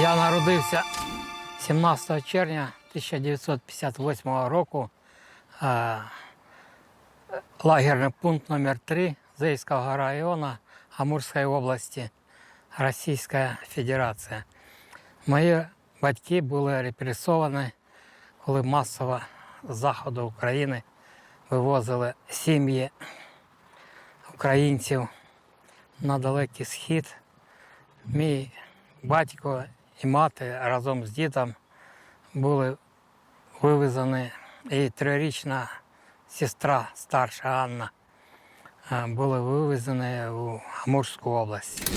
Я народився 17 червня 1958 року. Е, Лагерний пункт номер 3 Зейського району Амурської області, Російська Федерація. Мої батьки були репресовані, коли масово з заходу України вивозили сім'ї українців на далекий схід. Мій батько і мати разом з дідом були вивезені, і трирічна сестра старша Анна е, були вивезені у Амурську область.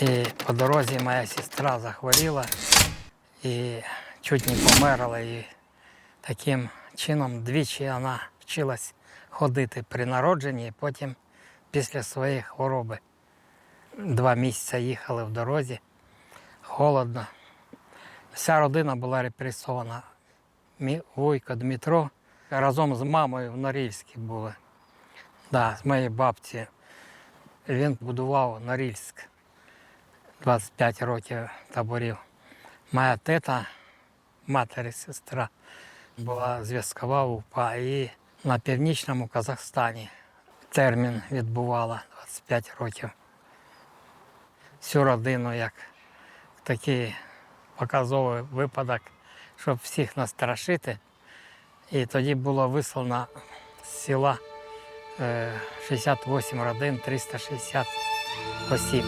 І по дорозі моя сестра захворіла і чуть не померла. І таким чином двічі вона вчилась ходити при народженні, потім після своєї хвороби. Два місяці їхали в дорозі, холодно. Вся родина була репресована. Мій вуйко Дмитро разом з мамою в Норильській були. Да, з моєї бабці. Він будував Норильськ 25 років таборів. Моя тета, матері сестра, була зв'язкова УПА і на північному Казахстані термін відбувала 25 років. Всю родину як такий показовий випадок, щоб всіх настрашити. І тоді було вислано з села е, 68 родин, 360 осіб.